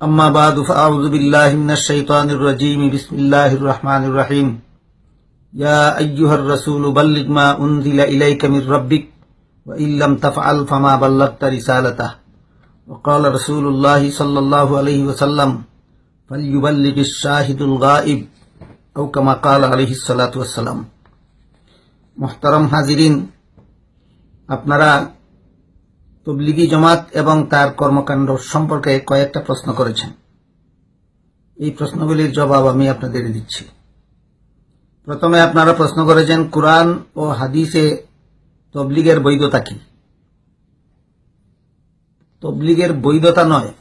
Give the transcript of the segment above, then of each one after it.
أما بعد فأعوذ بالله من الشيطان الرجيم بسم الله الرحمن الرحيم يا أيها الرسول بلغ ما أنزل إليك من ربك وإن لم تفعل فما بلغت رسالته وقال رسول الله صلى الله عليه وسلم فليبلغ الشاهد الغائب أو كما قال عليه الصلاة والسلام محترم হাজিরিন আপনারা তবলিগি জমাত এবং তার কর্মকাণ্ড সম্পর্কে কয়েকটা প্রশ্ন করেছেন। এই প্রশ্নগুলির জবাব আমি আপনাদের দিচ্ছি। প্রথমে আপনারা প্রশ্ন করেছেন, কোরআন ও হাদিসে তবলিগের বৈধতা কি? তবলিগের বৈধতা নয়।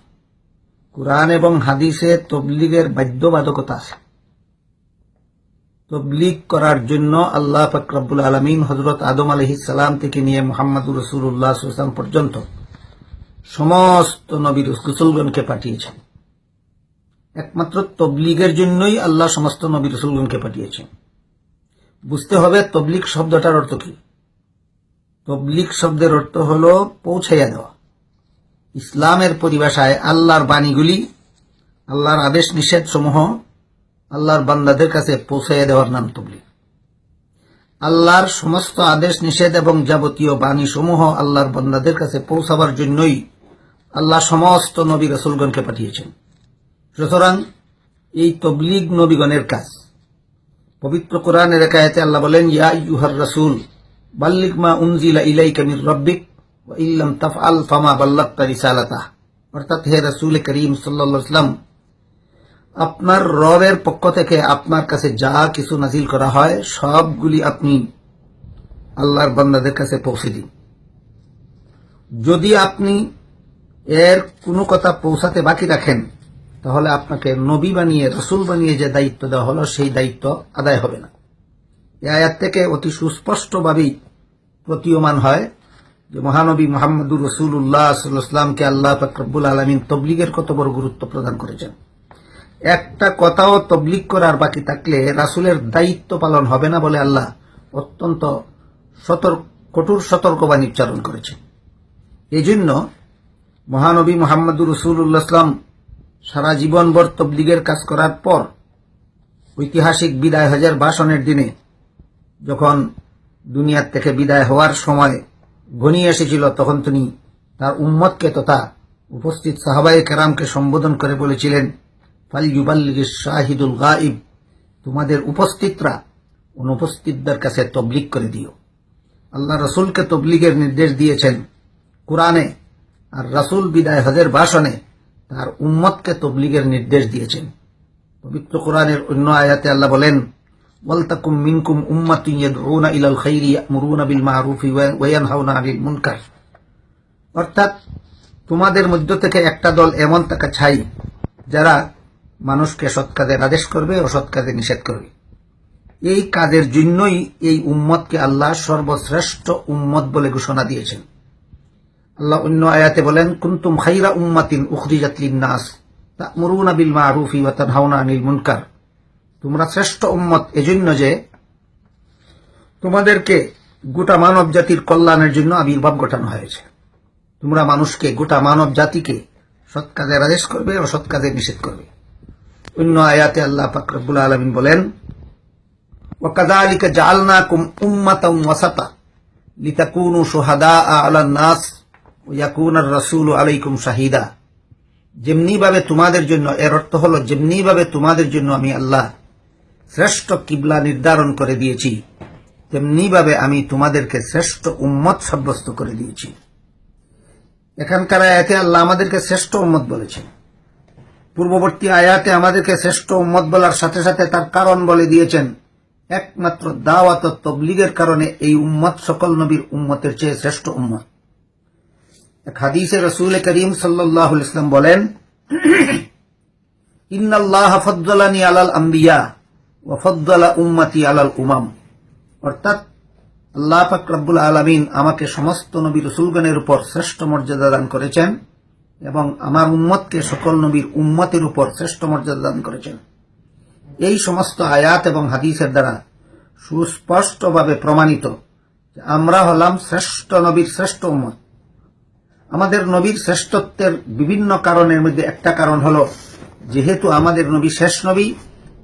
কোরআন এবং হাদিসে তবলিগের বাধ্যবাধকতা আছে। তবলিগ করার জন্য আল্লাহ ফাকরাবুল আলমিন হজরত আদম আলহিসাল্লাম থেকে নিয়ে মোহাম্মদুর রসুল্লাহ সাল্লাম পর্যন্ত সমস্ত নবীর রসুলগণকে পাঠিয়েছেন। একমাত্র তবলিগের জন্যই আল্লাহ সমস্ত নবী রসুলগণকে পাঠিয়েছেন। বুঝতে হবে তবলিগ শব্দটার অর্থ কি? তবলিগ শব্দের অর্থ হল পৌঁছাইয়া দেওয়া। ইসলামের পরিভাষায় আল্লাহর বাণীগুলি, আল্লাহর আদেশ নিষেধ সমূহ আল্লাহর বান্দাদের কাছে পৌঁছাইয়া দেওয়ার নাম তবলিগ। আল্লাহর সমস্ত আদেশ, নিষেধ এবং যাবতীয় বাণী সমূহ আল্লাহর বান্দাদের কাছে পৌঁছাবার জন্যই আল্লাহ সমস্ত নবী রসুলগণকে পাঠিয়েছেন। সুতরাং এই তবলিগ নবীগণের কাজ। পবিত্র কোরআনের একায়তে আল্লাহ বলেন, ইয়া ইউহার রসুল বাল্লিক মা উনজিলা ইলাই মির রব্বিক ইল্লাম তাফআল ফামা বাল্লাগতা রিসালাতাহ। অর্থাৎ হে রাসূল করিম ওয়াসাল্লাম আপনার রবের পক্ষ থেকে আপনার কাছে যা কিছু নাজিল করা হয়, সবগুলি আপনি আল্লাহর বান্দাদের কাছে পৌঁছে দিন। যদি আপনি এর কোনো কথা পৌঁছাতে বাকি রাখেন, তাহলে আপনাকে নবী বানিয়ে, রসুল বানিয়ে যে দায়িত্ব দেওয়া হলো, সেই দায়িত্ব আদায় হবে না। এ থেকে অতি সুস্পষ্টভাবেই প্রতীয়মান হয় যে মহানবী মোহাম্মদুর রসুল্লাহ সাল্লামকে আল্লাহ ফকরবুল আলমিন তবলিগের কত বড় গুরুত্ব প্রদান করেছেন। একটা কথাও তবলিগ করার বাকি থাকলে রাসুলের দায়িত্ব পালন হবে না বলে আল্লাহ অত্যন্ত সতর্ক, কঠোর সতর্কবাণী উচ্চারণ করেছে এই জন্য মহানবী মোহাম্মদুর রসুল্লাহ ইসলাম সারা জীবনভর তবলিগের কাজ করার পর ঐতিহাসিক বিদায় হজের ভাষণের দিনে যখন দুনিয়ার থেকে বিদায় হওয়ার সময় ঘনিয়ে এসেছিল, তখন তিনি তার উম্মতকে তথা উপস্থিত সাহাবাই কেরামকে সম্বোধন করে বলেছিলেন শাহিদুল গাইব তোমাদের উপস্থিতরা অনুপস্থিতদের কাছে তবলিগ করে দিও। আল্লাহ রসুলকে তবলিগের নির্দেশ দিয়েছেন, কোরআনে আর রাসুল বিদায় হজের ভাষণে তার উম্মতকে তবলিগের নির্দেশ দিয়েছেন। পবিত্র কোরআনের অন্য আয়াতে আল্লাহ বলেন, ওয়ালতাকুম মিনকুম উম্মাতুন ইয়াদউনা ইলাল খাইরি ইয়ামুরুনা বিল মারুফি ওয়া ইয়ানহাউনা আনিল মুনকার। অর্থাৎ তোমাদের মধ্য থেকে একটা দল এমন থাকা ছাই যারা মানুষকে সৎ কাজের আদেশ করবে ও সৎ কাজে নিষেধ করবে। এই কাজের জন্যই এই উম্মতকে আল্লাহ সর্বশ্রেষ্ঠ উম্মত বলে ঘোষণা দিয়েছেন। আল্লাহ অন্য আয়াতে বলেন, কুন্তুম খাইরা উম্মাতিন উখরিজাত লিন্নাস, তা'মুরুনা বিল মারুফি ওয়া তানহাউনা আনিল মুনকার। তোমরা শ্রেষ্ঠ উম্মত এজন্য যে তোমাদেরকে গোটা মানব জাতির কল্যাণের জন্য আবির্ভাব ঘটানো হয়েছে। তোমরা মানুষকে গোটা মানব জাতিকে সৎ কাজের আদেশ করবে ও সৎ কাজে নিষেধ করবে। অন্য আয়াতে আল্লাহ ফাকরবুল আলমিন বলেন وكذلك جعلناكم أمة وسطا لتكونوا شهداء على الناس ويكون الرسول عليكم شهيدا যেমনি ভাবে তোমাদের জন্য এর অর্থ হলো যেমনি ভাবে তোমাদের জন্য আমি আল্লাহ শ্রেষ্ঠ কিবলা নির্ধারণ করে দিয়েছি তেমনি ভাবে আমি তোমাদেরকে শ্রেষ্ঠ উম্মত সাব্যস্ত করে দিয়েছি এখানকার আয়াতে আল্লাহ আমাদেরকে শ্রেষ্ঠ উম্মত বলেছেন পূর্ববর্তী আয়াতে আমাদেরকে শ্রেষ্ঠ উম্মত বলার সাথে সাথে তার কারণ বলে দিয়েছেন, একমাত্র দাওয়াত তবলিগের কারণে এই উম্মত সকল নবীর উম্মতের চেয়ে শ্রেষ্ঠ উম্মত। এক হাদিসে রসুল করিম সাল্লাহ ইসলাম বলেন, ইন্নাল্লাহ ফদ্দালানি আলাল আম্বিয়া ও ফদ্দালা উম্মতি আলাল উমাম। অর্থাৎ আল্লাহ পাক রব্বুল আলমিন আমাকে সমস্ত নবী রসুলগণের উপর শ্রেষ্ঠ মর্যাদা দান করেছেন। এবং আমার উম্মতকে সকল নবীর উম্মতের উপর শ্রেষ্ঠ মর্যাদা দান করেছেন। এই সমস্ত আয়াত এবং হাদিসের দ্বারা সুস্পষ্টভাবে প্রমাণিত আমরা হলাম শ্রেষ্ঠ নবীর শ্রেষ্ঠ উম্মত। আমাদের নবীর শ্রেষ্ঠত্বের বিভিন্ন কারণের মধ্যে একটা কারণ হল, যেহেতু আমাদের নবী শেষ নবী,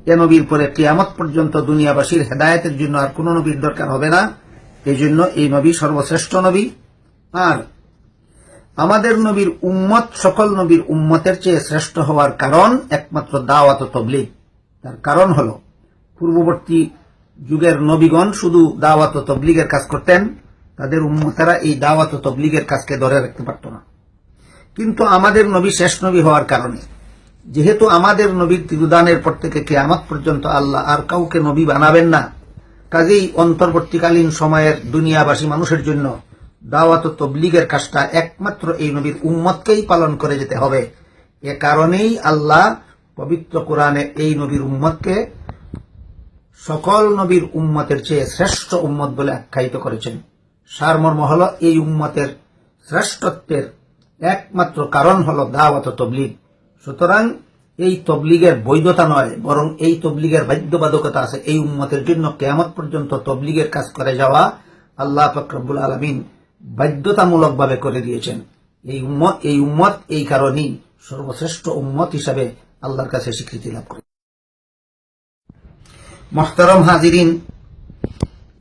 এ নবীর পরে কিয়ামত পর্যন্ত দুনিয়াবাসীর হেদায়তের জন্য আর কোন নবীর দরকার হবে না। এই জন্য এই নবী সর্বশ্রেষ্ঠ নবী। আর আমাদের নবীর উম্মত, সকল নবীর উম্মতের চেয়ে শ্রেষ্ঠ হওয়ার কারণ একমাত্র দাওয়াত তবলিগ। তার কারণ হল, পূর্ববর্তী যুগের নবীগণ শুধু দাওয়াত তবলিগের কাজ করতেন, তাদের উম্মতেরা এই দাওয়াত তবলিগের কাজকে ধরে রাখতে পারত না। কিন্তু আমাদের নবী শেষ নবী হওয়ার কারণে, যেহেতু আমাদের নবীর তিরুদানের পর থেকে কে কেয়ামত পর্যন্ত আল্লাহ আর কাউকে নবী বানাবেন না, কাজেই অন্তর্বর্তীকালীন সময়ের দুনিয়াবাসী মানুষের জন্য দাওয়াত তবলিগের কাজটা একমাত্র এই নবীর উম্মতকেই পালন করে যেতে হবে। এ কারণেই আল্লাহ পবিত্র কোরআনে এই নবীর উম্মতকে সকল নবীর উম্মতের চেয়ে শ্রেষ্ঠ উম্মত বলে আখ্যায়িত করেছেন। সারমর্ম হল এই উম্মতের শ্রেষ্ঠত্বের একমাত্র কারণ হল দাওয়াত তবলিগ। সুতরাং এই তবলিগের বৈধতা নয়, বরং এই তবলিগের বাধ্যবাধকতা আছে। এই উম্মতের জন্য কেয়ামত পর্যন্ত তবলিগের কাজ করে যাওয়া আল্লাহ ফকরবুল আলমিন বাধ্যতামূলকভাবে করে দিয়েছেন। এই উম্মত এই উম্মত এই কারণেই সর্বশ্রেষ্ঠ উম্মত হিসাবে আল্লাহর কাছে স্বীকৃতি লাভ করে। মহতরম হাজিরিন,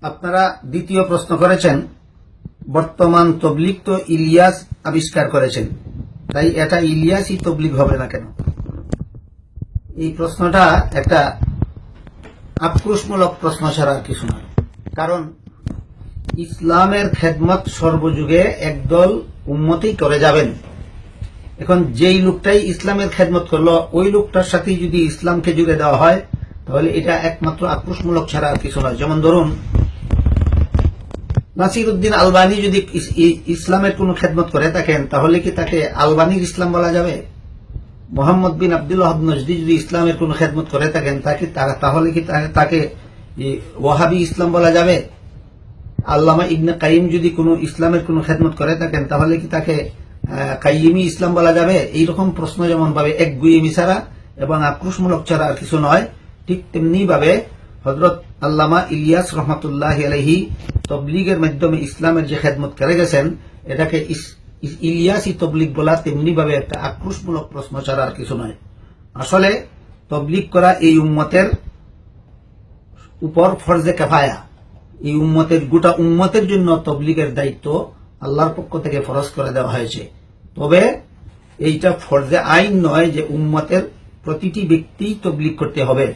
আপনারা দ্বিতীয় প্রশ্ন করেছেন, বর্তমান তবলিগ তো ইলিয়াস আবিষ্কার করেছেন। তাই এটা ইলিয়াসই তবলিগ হবে না কেন? এই প্রশ্নটা একটা আক্রোশমূলক প্রশ্ন ছাড়া আর কিছু নয়। কারণ ইসলামের খেদমত সর্বযুগে একদল উন্মতি করে যাবেন। এখন যেই লোকটাই ইসলামের খেদমত করল, ওই লোকটার সাথে যদি ইসলামকে জুড়ে দেওয়া হয়, তাহলে এটা একমাত্র আক্রোশমূলক ছাড়া কিছু নয়। যেমন ধরুন নাসির উদ্দিন আলবানি যদি ইসলামের কোন খেদমত করে থাকেন, তাহলে কি তাকে আলবানির ইসলাম বলা যাবে? মোহাম্মদ বিন আব্দুল ওয়াহাব নজদি যদি ইসলামের কোন খেদমত করে থাকেন, তাকে তাহলে কি তাকে ওয়াহাবি ইসলাম বলা যাবে? আল্লামা ইবনে কাইম যদি কোনো ইসলামের কোন খেদমত করে থাকেন, তাহলে কি তাকে কাইমি ইসলাম বলা যাবে? এইরকম প্রশ্ন যেমন ভাবে এক গুইমি ছাড়া এবং আক্রোশমূলক ছাড়া আর কিছু নয়। ঠিক তেমনি ভাবে হজরত আল্লামা ইলিয়াস রহমতুল্লাহ আলহি তবলিগের মাধ্যমে ইসলামের যে খেদমত করে গেছেন, এটাকে ইলিয়াসি তবলিগ বলা তেমনি ভাবে একটা আক্রোশমূলক প্রশ্ন ছাড়া আর কিছু নয়। আসলে তবলিগ করা এই উম্মতের উপর ফরজে কেফায়া। এই উম্মতের, গোটা উম্মতের জন্য তবলিগের দায়িত্ব আল্লাহর পক্ষ থেকে ফরজ করে দেওয়া হয়েছে। তবে এইটা ফরজে আইন নয় যে উম্মতের প্রতিটি ব্যক্তি তবলিগ করতে হবে।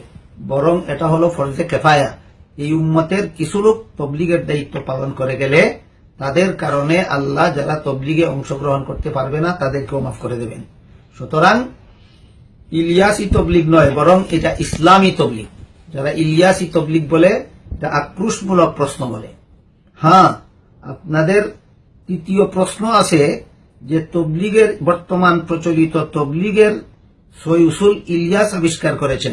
বরং এটা হলো ফরজে কেফায়া। এই উম্মতের কিছু লোক তবলিগের দায়িত্ব পালন করে গেলে তাদের কারণে আল্লাহ যারা তবলিগে অংশগ্রহণ করতে পারবে না, তাদেরকেও মাফ করে দেবেন। সুতরাং ইলিয়াসি তবলিগ নয়, বরং এটা ইসলামী তবলিগ। যারা ইলিয়াসি তবলিগ বলে এটা আক্রোশমূলক প্রশ্ন বলে। হ্যাঁ আপনাদের তৃতীয় প্রশ্ন আছে যে তবলিগের বর্তমান প্রচলিত তবলিগের সই উসুল ইলিয়াস আবিষ্কার করেছেন।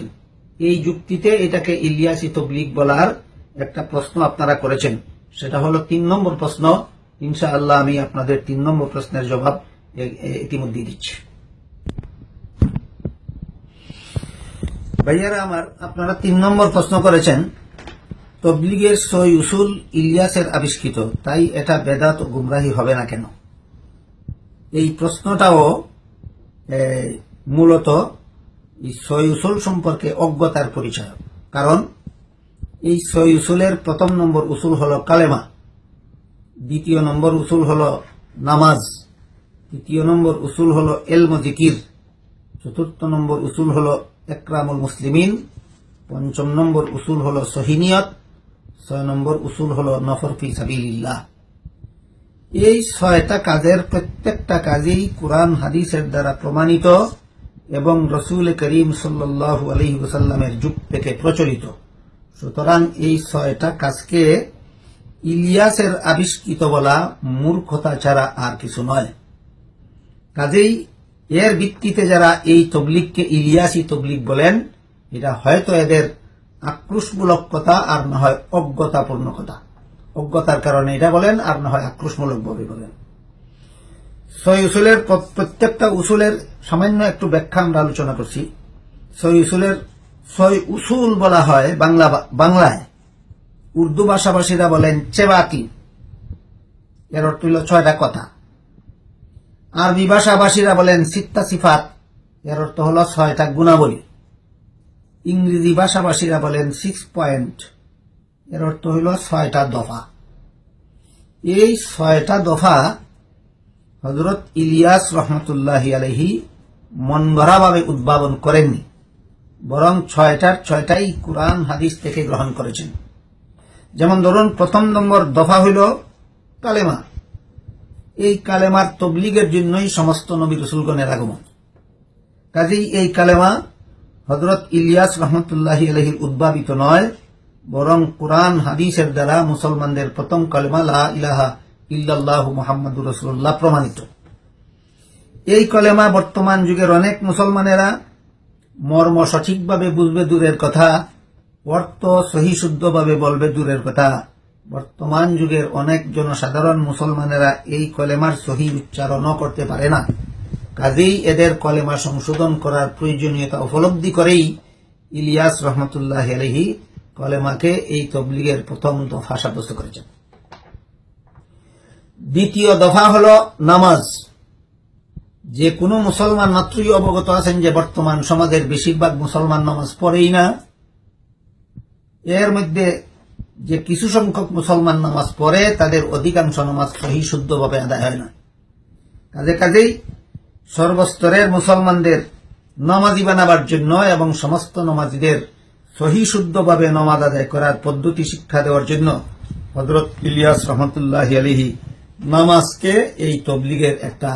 এই যুক্তিতে এটাকে ইলিয়াসি তবলিগ বলার একটা প্রশ্ন আপনারা করেছেন। সেটা হলো তিন নম্বর প্রশ্ন। ইনশাআল্লাহ আমি আপনাদের তিন নম্বর প্রশ্নের জবাব এ- দিচ্ছি। ভাইয়ারা, আমার আপনারা তিন নম্বর প্রশ্ন করেছেন। তবলিগের সই উসুল ইলিয়াসের আবিষ্কৃত, তাই এটা বেদাত গুমরাহি হবে না কেন? এই প্রশ্নটাও মূলত সই উসুল সম্পর্কে অজ্ঞতার পরিচয়। কারণ এই সই উসুলের প্রথম নম্বর উসুল হল কালেমা, দ্বিতীয় নম্বর উসুল হল নামাজ, তৃতীয় নম্বর উসুল হল এলম জিকির, চতুর্থ নম্বর উসুল হল একরামুল মুসলিমিন, পঞ্চম নম্বর উসুল হল সহিনিয়ত ছয় নম্বর উসুল হল নফর ফি সাবিলিল্লাহ। এই ছয়টা কাজের প্রত্যেকটা কাজেই কোরআন, হাদিসের দ্বারা প্রমাণিত এবং রসুল করিম সাল্লাহ আলহি ওসাল্লামের যুগ থেকে প্রচলিত। সুতরাং এই ছয়টা কাজকে ইলিয়াসের আবিষ্কৃত বলা মূর্খতা ছাড়া আর কিছু নয়। কাজেই এর ভিত্তিতে যারা এই তবলিগকে ইলিয়াসি তবলিগ বলেন, এটা হয়তো এদের আক্রোশমূলক কথা আর না হয় অজ্ঞতাপূর্ণ কথা। অজ্ঞতার কারণে এটা বলেন, আর না হয় আক্রোশমূলক ভাবে বলেন। সই উসুলের প্রত্যেকটা উসুলের সামান্য একটু ব্যাখ্যা আমরা আলোচনা করছি। সই উসুলের সই উসুল বলা হয় বাংলা বাংলায়। উর্দু ভাষাভাষীরা বলেন চেবাতি এর অর্থ হল ছয়টা কথা। আরবি ভাষাভাষীরা বলেন সিত্তা সিফাত। এর অর্থ হলো ছয়টা গুণাবলী। ইংরেজি ভাষাভাষীরা বলেন সিক্স পয়েন্ট এর অর্থ হইল ছয়টা দফা। এই ছয়টা দফা হজরত ইলিয়াস রহমতুল্লাহ আলহি মন ভাবে উদ্ভাবন করেননি, বরং ছয়টার ছয়টাই কোরআন, হাদিস থেকে গ্রহণ করেছেন। যেমন ধরুন, প্রথম নম্বর দফা হইল কালেমা। এই কালেমার তবলিগের জন্যই সমস্ত নবী রসুলগণের আগমন। কাজেই এই কালেমা হজরত ইলিয়াস রহমতুল্লাহ আলহির উদ্ভাবিত নয়, বরং কোরআন, হাদিসের দ্বারা মুসলমানদের প্রথম কালেমা লা ইলাহা ইল্লাল্লাহ মুহাম্মাদুর রসুল্লাহ প্রমাণিত। এই কলেমা বর্তমান যুগের অনেক মুসলমানেরা মর্ম সঠিকভাবে বুঝবে দূরের কথা, অর্থ সহি শুদ্ধভাবে বলবে দূরের কথা। বর্তমান যুগের অনেক জনসাধারণ মুসলমানেরা এই কলেমার সহি উচ্চারণও করতে পারে না। কাজেই এদের কলেমা সংশোধন করার প্রয়োজনীয়তা উপলব্ধি করেই ইলিয়াস রহমতুল্লাহ আলহি কলেমাকে এই তবলিগের প্রথম দফা সাব্যস্ত করেছেন। দ্বিতীয় দফা হল নামাজ। যে কোনো মুসলমান মাত্রই অবগত আছেন যে বর্তমান সমাজের বেশিরভাগ মুসলমান নামাজ পড়েই না। এর মধ্যে যে কিছু সংখ্যক মুসলমান নামাজ পড়ে, তাদের অধিকাংশ নামাজ সহি শুদ্ধভাবে আদায় হয় না। কাজে কাজেই সর্বস্তরের মুসলমানদের নমাজি বানাবার জন্য এবং সমস্ত নমাজিদের সহি শুদ্ধভাবে নমাজ আদায় করার পদ্ধতি শিক্ষা দেওয়ার জন্য হজরত ইলিয়াস রহমতুল্লাহ আলিহি নামাজকে এই তবলিগের একটা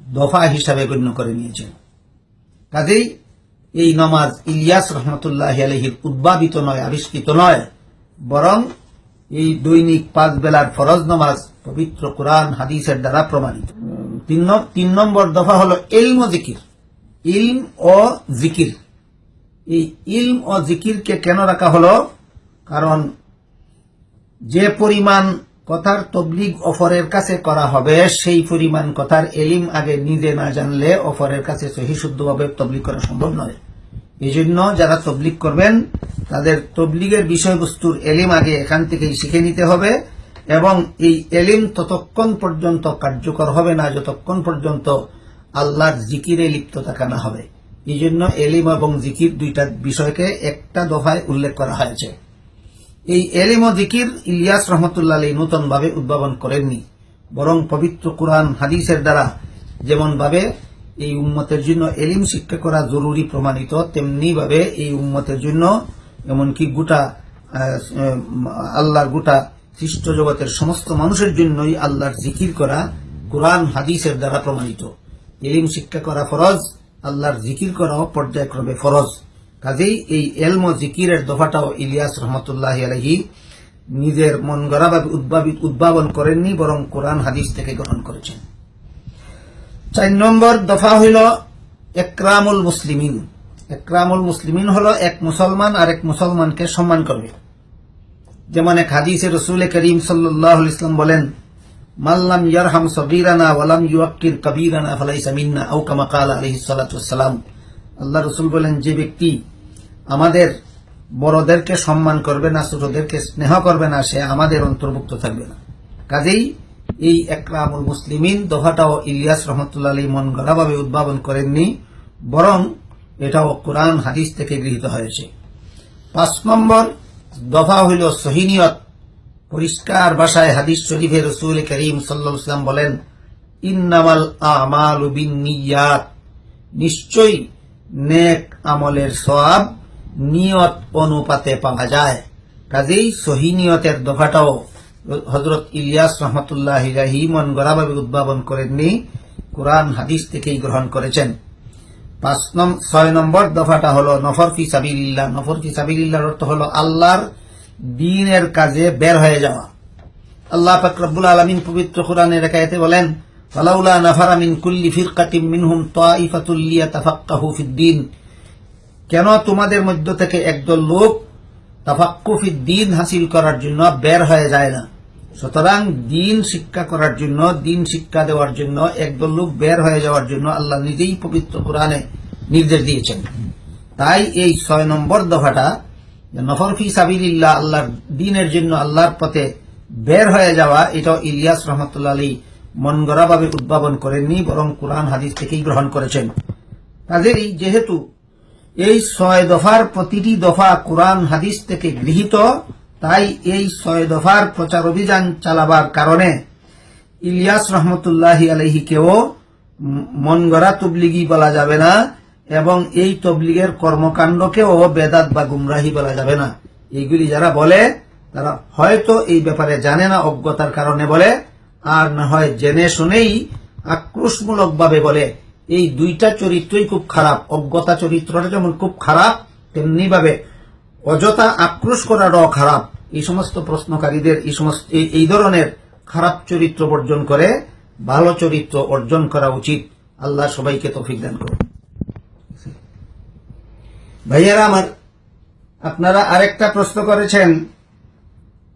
দফা হিসাবে গণ্য করে নিয়েছেন। কাজেই এই নমাজ ইলিয়াস রহমতুল্লাহ আলহির উদ্ভাবিত নয়, আবিষ্কৃত নয়, বরং এই দৈনিক পাঁচ বেলার ফরজ নামাজ পবিত্র কোরআন, হাদিসের দ্বারা প্রমাণিত। তিন নম- তিন নম্বর দফা হল ইলম ও জিকির। ইলম ও জিকির। এই ইলম ও জিকিরকে কেন রাখা হলো? কারণ যে পরিমাণ কথার তবলিগ অফরের কাছে করা হবে, সেই পরিমাণ কথার এলিম আগে নিজে না জানলে অফরের কাছে সহি শুদ্ধভাবে তবলিগ করা সম্ভব নয়। এই জন্য যারা তবলিগ করবেন, তাদের তবলিগের বিষয়বস্তুর এলিম আগে এখান থেকেই শিখে নিতে হবে। এবং এই এলিম ততক্ষণ পর্যন্ত কার্যকর হবে না, যতক্ষণ পর্যন্ত আল্লাহর জিকিরে লিপ্ত থাকা না হবে। এই জন্য এলিম এবং জিকির দুইটা বিষয়কে একটা দফায় উল্লেখ করা হয়েছে। এই এলিম ও জিকির ইলিয়াস রহমতুল্লাহ আলী নূতন ভাবে উদ্ভাবন করেননি, বরং পবিত্র কোরআন, হাদিসের দ্বারা যেমন ভাবে এই উম্মতের জন্য এলিম শিক্ষা করা জরুরি প্রমাণিত তেমনি ভাবে এই উম্মতের জন্য এমনকি গোটা আল্লাহর গোটা সৃষ্ট জগতের সমস্ত মানুষের জন্যই আল্লাহর জিকির করা কোরআন, হাদিসের দ্বারা প্রমাণিত। এলিম শিক্ষা করা ফরজ, আল্লাহর জিকির করাও পর্যায়ক্রমে ফরজ। কাজেই এই এলম জিকিরের দফাটাও ইলিয়াস রহমতুল্লাহ আলহী নিজের মন গড়াভাবে উদ্ভাবিত উদ্ভাবন করেননি, বরং কোরআন, হাদিস থেকে গ্রহণ করেছেন। চার নম্বর দফা হইল একরামুল মুসলিমিন। একরামুল মুসলিমিন হল এক মুসলমান আর এক মুসলমানকে সম্মান করবে। যেমন এক হাদিসে রসুল করিম সাল্লাহ ইসলাম বলেন মাল্লাম ইয়ারহাম সগীরানা ওয়ালাম ইউয়াক্কির কবীরানা ফালাইসা মিন্না আও কামা কালা আলাইহিস আল্লাহ রসুল বলেন, যে ব্যক্তি আমাদের বড়দেরকে সম্মান করবে না, ছোটদেরকে স্নেহ করবে না, সে আমাদের অন্তর্ভুক্ত থাকবে না। কাজেই এই একরামুল মুসলিমিন দফাটাও ইলিয়াস রহমতুল্লাহ আলী মন গড়াভাবে উদ্ভাবন করেননি, বরং এটাও কোরআন, হাদিস থেকে গৃহীত হয়েছে। পাঁচ নম্বর দফা হইল সহিনিয়ত পরিষ্কার ভাষায় হাদিস শরীফে রসুল করিম সাল্লাম বলেন, ইন্নামাল আমাল বিনিয়াত নিশ্চয়ই নেক আমলের সব নিয়ত অনুপাতে পাওয়া যায়। কাজেই সহি নিয়তের দফাটাও হজরত ইলিয়াস রহমতুল্লাহ ইলাহি মন গড়াভাবে উদ্ভাবন করেননি। কোরআন, হাদিস থেকেই গ্রহণ করেছেন। পাঁচ নম, ছয় নম্বর দফাটা হলো নফর ফি সাবিল্লাহ নফর ফি সাবিল্লাহর অর্থ হলো আল্লাহর দিনের কাজে বের হয়ে যাওয়া। আল্লাহ পাক রব্বুল আলামিন পবিত্র কোরআনের একায়াতে বলেন, ফালাউলা নাফারা মিন কুল্লি ফিরকাতিম মিনহুম তাইফাতুল লিয়াতাফাক্কাহু ফিদ্দিন কেন তোমাদের মধ্য থেকে একদল লোক তাফাক্কুফি দিন হাসিল করার জন্য বের হয়ে যায় না? সুতরাং দিন শিক্ষা করার জন্য, দিন শিক্ষা দেওয়ার জন্য, একদল লোক বের হয়ে যাওয়ার জন্য আল্লাহ নিজেই পবিত্র কোরআনে নির্দেশ দিয়েছেন। তাই এই ছয় নম্বর দফাটা নফর ফি সাবিল্লাহ আল্লাহর দিনের জন্য আল্লাহর পথে বের হয়ে যাওয়া, এটাও ইলিয়াস রহমতুল্লাহ আলী মন গড়াভাবে উদ্ভাবন করেননি, বরং কোরআন হাদিস থেকেই গ্রহণ করেছেন। কাজেই যেহেতু এই ছয় দফার প্রতিটি দফা কোরআন হাদিস থেকে গৃহীত তাই এই ছয় দফার প্রচার অভিযান চালাবার কারণে ইলিয়াস রহমতুল্লাহি আলহিকেও মন গড়া তবলিগি বলা যাবে না এবং এই তবলিগের কর্মকাণ্ডকেও বেদাত বা গুমরাহি বলা যাবে না। এইগুলি যারা বলে, তারা হয়তো এই ব্যাপারে জানে না, অজ্ঞতার কারণে বলে, আর না হয় জেনে শুনেই আক্রোশমূলকভাবে বলে। এই দুইটা চরিত্রই খুব খারাপ, অজ্ঞতা চরিত্রটা যেমন খুব খারাপ তেমনি ভাবে অযথা আক্রোশ করাটাও খারাপ। এই সমস্ত প্রশ্নকারীদের এই সমস্ত এই- ধরনের খারাপ চরিত্র বর্জন করে, ভালো চরিত্র অর্জন করা উচিত। আল্লাহ সবাইকে তৌফিক দান করুন। ভাইয়ারা আমার, আপনারা আরেকটা প্রশ্ন করেছেন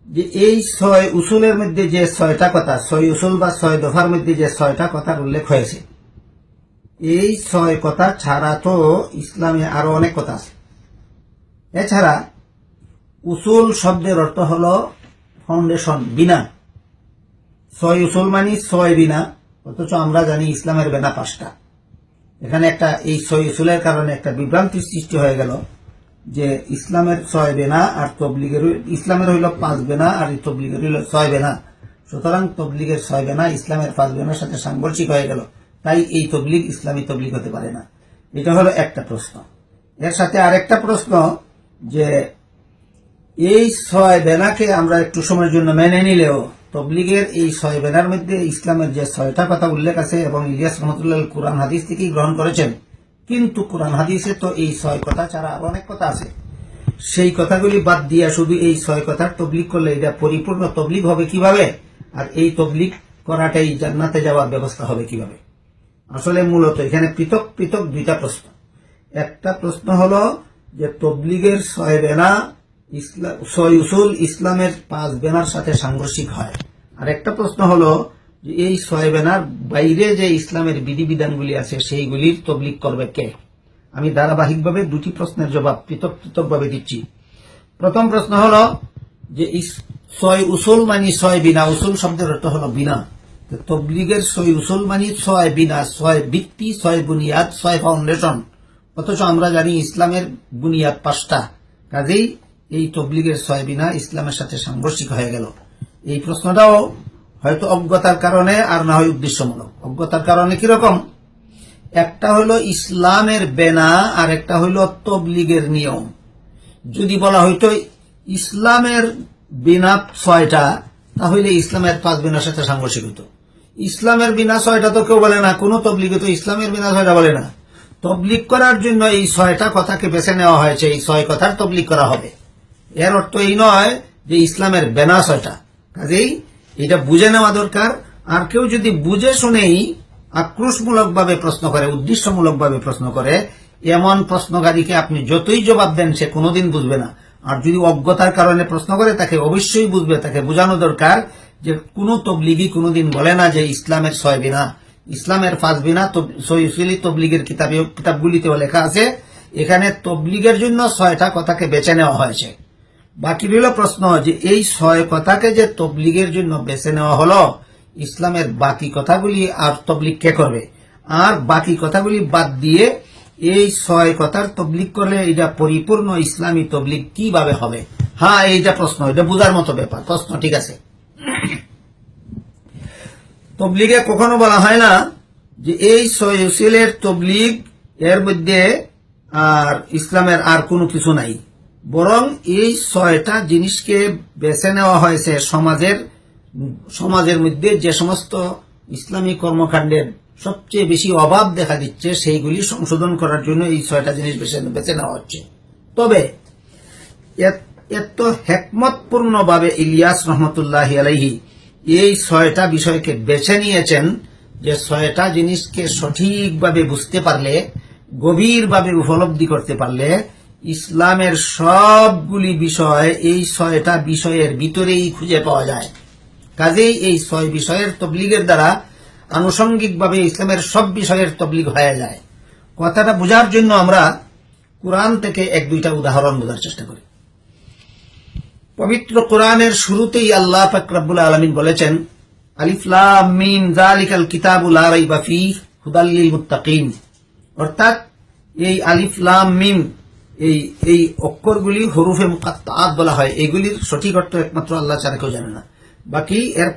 যে এই ছয় উসুলের মধ্যে যে ছয়টা কথা, ছয় উসুল বা ছয় দফার মধ্যে যে ছয়টা কথার উল্লেখ হয়েছে, এই ছয় কথা ছাড়া তো ইসলামে আরও অনেক কথা আছে। এছাড়া উসুল শব্দের অর্থ হল ফাউন্ডেশন বিনা। ছয় উসুল মানি, ছয় বিনা। অথচ আমরা জানি ইসলামের বেনা পাঁচটা। এখানে একটা, এই ছয় উসুলের কারণে একটা বিভ্রান্তির সৃষ্টি হয়ে গেল যে ইসলামের ছয় বেনা আর তবলিগের ইসলামের হইল পাঁচ বেনা আর তবলিগের হইল ছয় বেনা। সুতরাং তবলিগের ছয় বেনা ইসলামের পাঁচ বেনার সাথে সাংঘর্ষিক হয়ে গেল। তাই এই তবলিগ ইসলামী তবলিগ হতে পারে না। এটা হলো একটা প্রশ্ন। এর সাথে আরেকটা প্রশ্ন যে এই ছয় বেনাকে আমরা একটু সময়ের জন্য মেনে নিলেও তবলিগের এই ছয় বেনার মধ্যে ইসলামের যে ছয়টা কথা উল্লেখ আছে এবং ইলিয়াস রহমতুল্লাহ কোরআন হাদিস থেকেই গ্রহণ করেছেন, কিন্তু কোরআন হাদিসে তো এই ছয় কথা ছাড়া আরও অনেক কথা আছে। সেই কথাগুলি বাদ দিয়া শুধু এই ছয় কথার তবলিগ করলে এটা পরিপূর্ণ তবলিগ হবে কীভাবে? আর এই তবলিগ করাটাই জান্নাতে যাওয়ার ব্যবস্থা হবে কীভাবে? আসলে মূলত এখানে পৃথক পৃথক দুইটা প্রশ্ন। একটা প্রশ্ন হলো যে তবলিগের ছয় বেনা ইসলাম ছয় উসুল ইসলামের পাঁচ বেনার সাথে সাংঘর্ষিক হয়। আর একটা প্রশ্ন হলো যে এই ছয় বেনার বাইরে যে ইসলামের বিধিবিধানগুলি আছে, সেইগুলির তবলিগ করবে কে? আমি ধারাবাহিকভাবে দুটি প্রশ্নের জবাব পৃথক পৃথকভাবে দিচ্ছি। প্রথম প্রশ্ন হলো যে ছয় উসুল মানি ছয় বিনা? উসুল শব্দের অর্থ হলো বিনা। তবলিগের ছয় উসুল মানি ছয় বিনা, ছয় ভিত্তি, ছয় বুনিয়াদ, ছয় ফাউন্ডেশন। অথচ আমরা জানি ইসলামের বুনিয়াদ পাঁচটা। কাজেই এই তবলিগের ছয় বিনা ইসলামের সাথে সাংঘর্ষিক হয়ে গেল। এই প্রশ্নটাও হয়তো অজ্ঞতার কারণে আর না হয় উদ্দেশ্যমূলক। অজ্ঞতার কারণে কীরকম? একটা হলো ইসলামের বেনা, আর একটা হলো তবলিগের নিয়ম। যদি বলা হইতো ইসলামের বিনা ছয়টা, তাহলে ইসলামের পাঁচ বিনার সাথে সাংঘর্ষিক হতো ইসলামের বিনা ছয়টা তো কেউ বলে না। কোনো তবলিগে তো ইসলামের বিনা ছয়টা বলে না। তবলিগ করার জন্য এই ছয়টা কথাকে বেছে নেওয়া হয়েছে, এই ছয় কথার তবলিগ করা হবে। এর অর্থ এই নয় যে ইসলামের বেনা ছয়টা। কাজেই এটা বুঝে নেওয়া দরকার। আর কেউ যদি বুঝে শুনেই আক্রোশমূলকভাবে প্রশ্ন করে, উদ্দেশ্যমূলকভাবে প্রশ্ন করে, এমন প্রশ্নকারীকে আপনি যতই জবাব দেন, সে কোনোদিন বুঝবে না। আর যদি অজ্ঞতার কারণে প্রশ্ন করে, তাকে অবশ্যই বুঝবে। তাকে বোঝানো দরকার যে কোন তবলিগি কোনোদিন বলে না যে ইসলামের ছয় বিনা। ইসলামের পাঁচ বিনা সৈসলি তবলিগের কিতাবে কিতাবগুলিতেও লেখা আছে, এখানে তবলিগের জন্য ছয়টা কথাকে বেছে নেওয়া হয়েছে। বাকি রইল প্রশ্ন যে এই ছয় কথাকে যে তবলিগের জন্য বেছে নেওয়া হলো, ইসলামের বাকি কথাগুলি আর তবলিগ কে করবে? আর বাকি কথাগুলি বাদ দিয়ে এই ছয় কথার তবলিগ করলে এটা পরিপূর্ণ ইসলামী তবলিগ কীভাবে হবে? হ্যাঁ এইটা প্রশ্ন, এটা বোঝার মতো ব্যাপার, প্রশ্ন ঠিক আছে। তবলিগে কখনো বলা হয় না যে এই উসিলের তবলিগ এর মধ্যে আর ইসলামের আর কোনো কিছু নাই। বরং এই ছয়টা জিনিসকে বেছে নেওয়া হয়েছে সমাজের সমাজের মধ্যে যে সমস্ত ইসলামী কর্মকাণ্ডের সবচেয়ে বেশি অভাব দেখা দিচ্ছে, সেইগুলি সংশোধন করার জন্য এই ছয়টা জিনিস বেছে বেছে নেওয়া হচ্ছে। তবে এত- এত হেকমতপূর্ণ ভাবে ইলিয়াস রহমতুল্লাহ আলাইহি এই ছয়টা বিষয়কে বেছে নিয়েছেন যে ছয়টা জিনিসকে সঠিকভাবে বুঝতে পারলে, গভীরভাবে উপলব্ধি করতে পারলে, ইসলামের সবগুলি বিষয় এই ছয়টা বিষয়ের ভিতরেই খুঁজে পাওয়া যায়। কাজেই এই ছয় বিষয়ের তবলিগের দ্বারা আনুষঙ্গিকভাবে ইসলামের সব বিষয়ের তবলিগ হয়ে যায়। কথাটা বোঝার জন্য আমরা কোরআন থেকে এক দুইটা উদাহরণ বোঝার চেষ্টা করি। পবিত্র কোরআনের শুরুতেই আল্লাহ ফাকরাবুল আলমিন বলেছেন আলিফলাম মিম মুত্তাকিন। অর্থাৎ এই আলিফলাম মিম, এই এই অক্ষরগুলি বলা হয়। সঠিক আল্লাহ কেউ জানে না। বাকি এর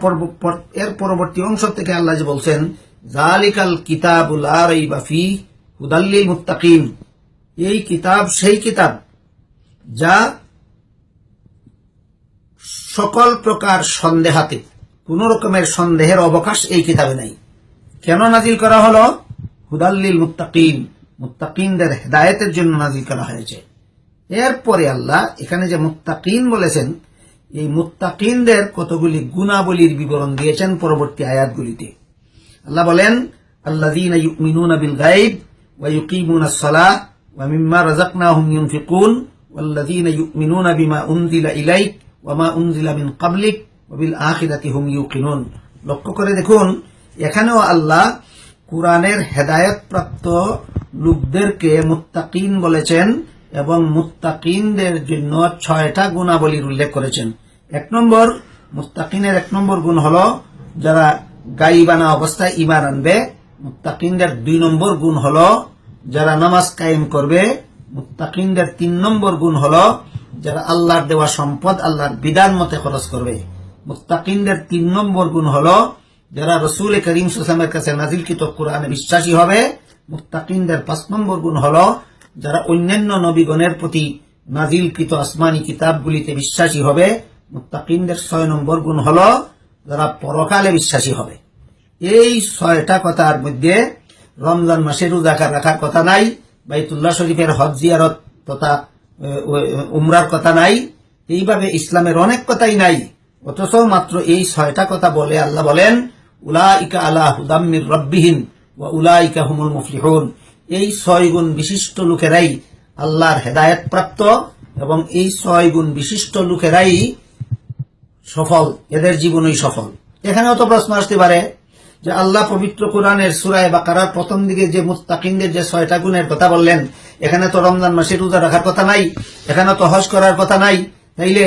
এর পরবর্তী অংশ থেকে আল্লাহ যে বলছেন জালিকাল কিতাবুল আরাইবা ফি হুদাল্লিল মুত্তাকিন। এই কিতাব সেই কিতাব যা সকল প্রকার সন্দেহাতে, কোন রকমের সন্দেহের অবকাশ এই কিতাবে নাই। কেন নাজিল করা হলো? হুদাল্লিল মুত্তাকিন। মুত্তাকিনদের হেদায়েতের জন্য নাজিল করা হয়েছে। এরপরে আল্লাহ এখানে যে মুত্তাকিন বলেছেন, এই মুত্তাকিনদের কতগুলি গুণাবলীর বিবরণ দিয়েছেন পরবর্তী আয়াতগুলিতে। আল্লাহ বলেন ওয়া মিম্মা রাযাকনাহুম ইউনফিকুন ওয়াল্লাযীনা ইউমিনুনা বিমা উনজিলা মিন ক্বাবলিক ওয়া আখিরাতি হুম ইউকিনুন। লক্ষ্য করে দেখুন, এখানেও আল্লাহ কোরআনের হেদায়েত প্রাপ্ত লোকদেরকে মুত্তাকিন বলেছেন এবং মুত্তাকিনদের জন্য ছয়টা গুণাবলীর উল্লেখ করেছেন। এক নম্বর, মুত্তাকিনের এক নম্বর গুণ হল যারা গাইবানা অবস্থায় ইমান আনবে, মুত্তাকিনদের দুই নম্বর গুণ হল যারা নামাজ কায়েম করবে মুত্তাকিনদের তিন নম্বর গুণ হলো যারা আল্লাহর দেওয়া সম্পদ, আল্লাহর বিধান মতে খরচ করবে। মুত্তাকিনদের তিন নম্বর গুণ হলো যারা রসুল করিম সুসলামের কাছে নাজিলকৃত কোরআনে বিশ্বাসী হবে। মুত্তাকিনদের পাঁচ নম্বর গুণ হলো যারা অন্যান্য নবীগণের প্রতি নাজিলকৃত আসমানি কিতাবগুলিতে বিশ্বাসী হবে। মুত্তাকিনদের ছয় নম্বর গুণ হলো যারা পরকালে বিশ্বাসী হবে। এই ছয়টা কথার মধ্যে রমজান মাসে রোজা রাখার কথা নাই। বাইতুল্লাহ শরীফের হজ জিয়ারত তথা উমরার কথা নাই, এইভাবে ইসলামের অনেক কথাই নাই, অথচ মাত্র এই ছয়টা কথা বলে আল্লাহ বলেন উলা ইকা আলা হুদাম্মির রব্বিহীন ওয়া উলাইকা হুমুল মুফলিহুন। এই ছয় গুণ বিশিষ্ট লোকেরাই আল্লাহর হেদায়েত প্রাপ্ত এবং এই ছয় গুণ বিশিষ্ট লোকেরাই সফল, এদের জীবনই সফল। এখানেও তো প্রশ্ন আসতে পারে যে আল্লাহ পবিত্র কোরআনের সুরায় বা কারার প্রথম দিকে যে মুস্তাকিনদের যে ছয়টা গুণের কথা বললেন, এখানে তো রমজান মাসে রোজা রাখার কথা নাই, এখানে তো হজ করার কথা নাই তাইলে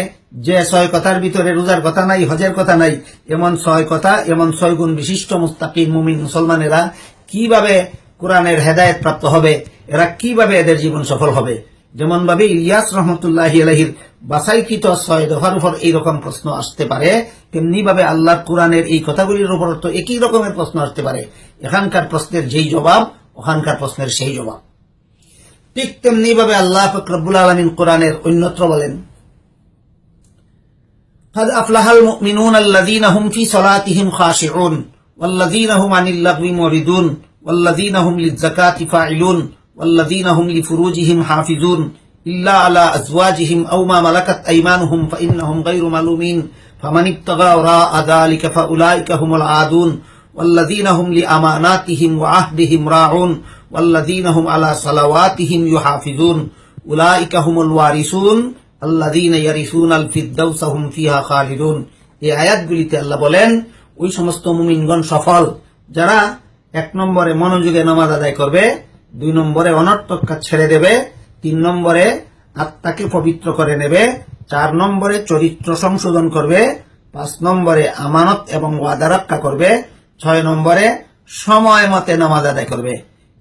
যে ছয় কথার ভিতরে রোজার কথা নাই, হজের কথা নাই, এমন ছয় কথা, এমন ছয় গুণ বিশিষ্ট মুস্তাকিন মুমিন মুসলমানেরা কীভাবে কোরআনের হেদায়েত প্রাপ্ত হবে, এরা কীভাবে এদের জীবন সফল হবে? যেমন ভাবে ইলিয়াস রহমতুল্লাহ আলহির বাসাইকৃত ছয় দফার উপর এইরকম প্রশ্ন আসতে পারে তেমনি ভাবে আল্লাহ কোরআনের এই কথাগুলির উপর তো একই রকমের প্রশ্ন আসতে পারে এখানকার প্রশ্নের যেই জবাব ওখানকার প্রশ্নের সেই জবাব ঠিক তেমনি ভাবে আল্লাহ ফকরবুল আলমিন কোরআনের অন্যত্র বলেন قد أفلح المؤمنون الذين هم في صلاتهم خاشعون والذين هم عن اللغو معرضون والذين هم للزكاة فاعلون والذين هم لفروجهم حافظون إلا على أزواجهم أو ما ملكت أيمانهم فإنهم غير ملومين فمن ابتغى وراء ذلك فأولئك هم العادون والذين هم لأماناتهم وعهدهم راعون والذين هم على صلواتهم يحافظون أولئك هم الوارثون আল্লাযীনা ইয়ারিসুনাল ফিরদাউসা হুম ফিহা খালিদুন এই আয়াতগুলিতে আল্লাহ বলেন ওই সমস্ত মুমিনগণ সফল যারা এক নম্বরে মনোযোগে নামাজ আদায় করবে দুই নম্বরে অনর্থক কাজ ছেড়ে দেবে তিন নম্বরে আত্মাকে পবিত্র করে নেবে, চার নম্বরে চরিত্র সংশোধন করবে, পাঁচ নম্বরে আমানত এবং ওয়াদা রক্ষা করবে, ছয় নম্বরে সময় মতে নামাজ আদায় করবে।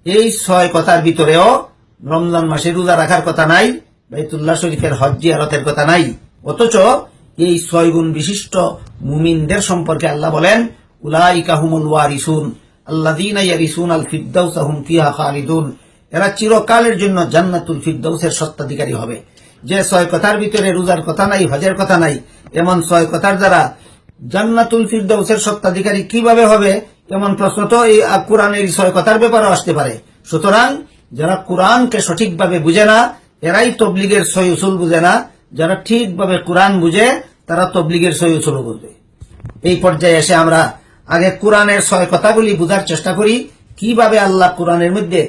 এই ছয় কথার ভিতরেও রমজান মাসে রোজা রাখার কথা নাই, বাইতুল্লাহ শরীফের হজ জিয়ারতের কথা নাই। অথচ এই ছয় গুণ বিশিষ্ট মুমিনদের সম্পর্কে আল্লাহ বলেন, উলাইকা হুমুল ওয়ারিসুন, আল্লাযীনা ইয়ারিসুন আল ফিরদাউস হুম ফিহা খালিদুন। এরা চিরকালের জন্য জান্নাতুল ফিরদাউসের সত্ত্বাধিকারী হবে। যে ছয় কথার ভিতরে রোজার কথা নাই, হজের কথা নাই, এমন ছয় কথার দ্বারা জান্নাতুল ফিরদাউসের সত্ত্বাধিকারী কীভাবে হবে, এমন প্রশ্ন তো এই কোরআনের ছয় কথার ব্যাপারে আসতে পারে। সুতরাং যারা কোরআনকে সঠিকভাবে বুঝে না, এরাই তবলিগের সই উসুল বুঝে না। যারা ঠিকভাবে কোরআন বুঝে, তারা তবলিগের সই উসুল বুঝবে। এই পর্যায়ে এসে আমরা আগে কোরআনের ছয় কথাগুলি বুঝার চেষ্টা করি। কীভাবে আল্লাহ কোরআনের মধ্যে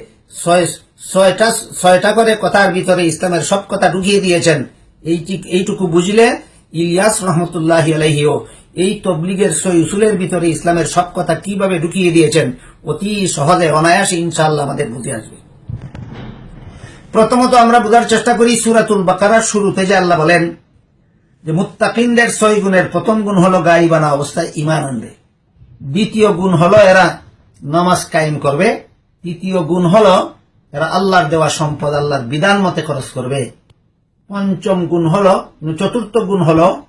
ছয়, ছয়টা ছয়টা করে কথার ভিতরে ইসলামের সব কথা ঢুকিয়ে দিয়েছেন। এইটি- এইটুকু বুঝলে ইলিয়াস রহমতুল্লাহ আলহিও এই তবলিগের সই উসুলের ভিতরে ইসলামের সব কথা কীভাবে ঢুকিয়ে দিয়েছেন, অতি সহজে, অনায়াসে ইনশাআল্লাহ আমাদের বুঝে আসবে। প্রথমত আমরা বোঝার চেষ্টা করি সুরাতুল বাকারার শুরুতে যে আল্লাহ বলেন যে, মুত্তাকিনদের ছয় গুণের প্রথম গুণ হলো গাইবানা অবস্থায় ইমান আনবে। দ্বিতীয় গুণ হলো এরা নামাজ কায়েম করবে। তৃতীয় গুণ হল এরা আল্লাহর দেওয়া সম্পদ আল্লাহর বিধান মতে খরচ করবে। পঞ্চম গুণ হল চতুর্থ গুণ হল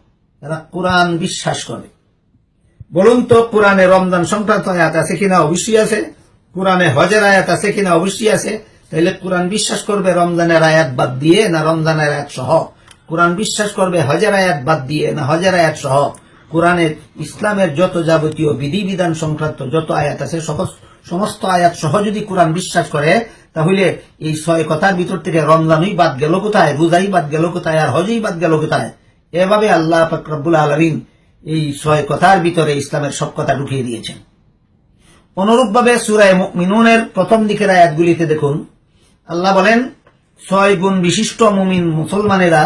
এরা কোরআন বিশ্বাস করে। বলুন তো, কোরআনে রমজান সংক্রান্ত আয়াত আছে কিনা? অবশ্যই আছে। কোরআনে হজের আয়াত আছে কিনা? অবশ্যই আছে। তাহলে কোরআন বিশ্বাস করবে রমজানের আয়াত বাদ দিয়ে না রমজানের আয়াত সহ? কোরআন বিশ্বাস করবে হজের আয়াত বাদ দিয়ে না হজের আয়াত সহ? কোরআনের ইসলামের যত যাবতীয় বিধিবিধান সংক্রান্ত যত আয়াত আছে সব- সমস্ত আয়াত সহ যদি কোরআন বিশ্বাস করে, তাহলে এই ছয় কথার ভিতর থেকে রমজানই বাদ গেল কোথায়? রোজাই বাদ গেল কোথায়? আর হজই বাদ গেল কোথায়? এভাবে আল্লাহ পাক রব্বুল আলমিন এই ছয় কথার ভিতরে ইসলামের সব কথা ঢুকিয়ে দিয়েছেন। অনুরূপভাবে সুরায় মিনুনের প্রথম দিকের আয়াতগুলিতে দেখুন। আল্লাহ বলেন, ছয় গুণ বিশিষ্ট মুমিন মুসলমানেরা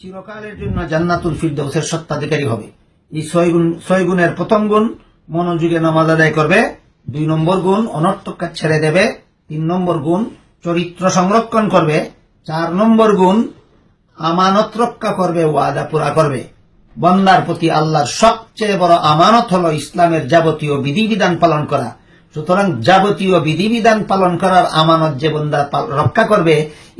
চিরকালের জন্য জান্নাতুল ফিরদৌসের সত্তাধিকারী হবে। এই ছয় গুণ ছয় গুণের প্রথম গুণ মনোযোগে নামাজ আদায় করবে। দুই নম্বর গুণ অনর্থক কাজ ছেড়ে দেবে, তিন নম্বর গুণ চরিত্র সংরক্ষণ করবে, চার নম্বর গুণ আমানত রক্ষা করবে, ওয়াদা পুরা করবে। বন্দার প্রতি আল্লাহর সবচেয়ে বড় আমানত হল ইসলামের যাবতীয় বিধিবিধান পালন করা। সুতরাং যাবতীয় বিধিবিধান পালন করার আমানত যে বন্দা রক্ষা করবে,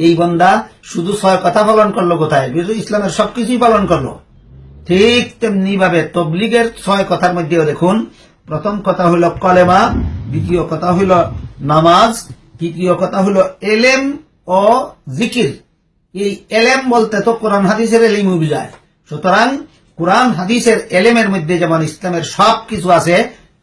এই বন্দা শুধু ছয় কথা পালন করল কোথায়? ইসলামের সবকিছুই পালন করল। ঠিক তেমনি ভাবে তবলিগের ছয় কথার মধ্যেও দেখুন প্রথম কথা হইল কলেমা, দ্বিতীয় কথা হইল নামাজ, তৃতীয় কথা হইল এলেম ও জিকির। এই এলেম বলতে তো কোরআন হাদিসের এলিম বুঝায়। সুতরাং কোরআন হাদিসের এলেমের মধ্যে যেমন ইসলামের সব কিছু আছে,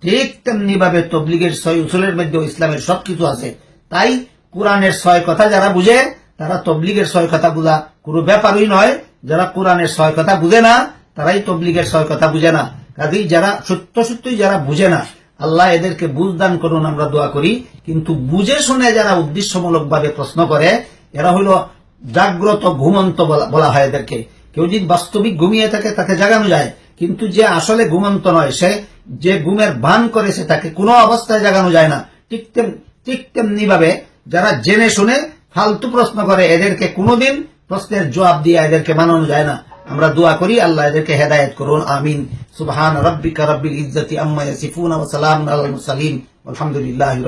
ঠিক তেমনি ভাবে তবলিগের ছয় উসুলের মধ্যেও ইসলামের সব কিছু আছে। তাই কোরআনের ছয় কথা যারা বুঝে, তারা তবলিগের ছয় কথা বুঝা কোনো ব্যাপারই নয়। যারা কোরআনের ছয় কথা বুঝে না, তারাই তবলিগের ছয় কথা বুঝে না। কাজেই যারা, সত্য সত্যই যারা বুঝে না, আল্লাহ এদেরকে বুঝদান করুন, আমরা দোয়া করি। কিন্তু বুঝে শুনে যারা উদ্দেশ্যমূলক ভাবে প্রশ্ন করে, এরা হলো জাগ্রত, ঘুমন্ত বলা- হয় এদেরকে। কেউ যদি বাস্তবিক ঘুমিয়ে থাকে, তাকে জাগানো যায়। কিন্তু যে আসলে ঘুমন্ত নয়, সে যে ঘুমের ভান করেছে তাকে কোনো অবস্থায় জাগানো যায় না। ঠিক ঠিক তেমনি ভাবে যারা জেনে শুনে ফালতু প্রশ্ন করে, এদেরকে কোনোদিন প্রশ্নের জবাব দিয়ে এদেরকে মানানো যায় না। আমরা দোয়া করি, আল্লাহ এদেরকে হেদায়ত করুন, আমিন। সুবহান রব্বিকা রব্বিল ইজ্জতি আম্মা ইয়াসিফুন ওয়া সালামুন আলাল মুরসালিন। আলহামদুলিল্লাহি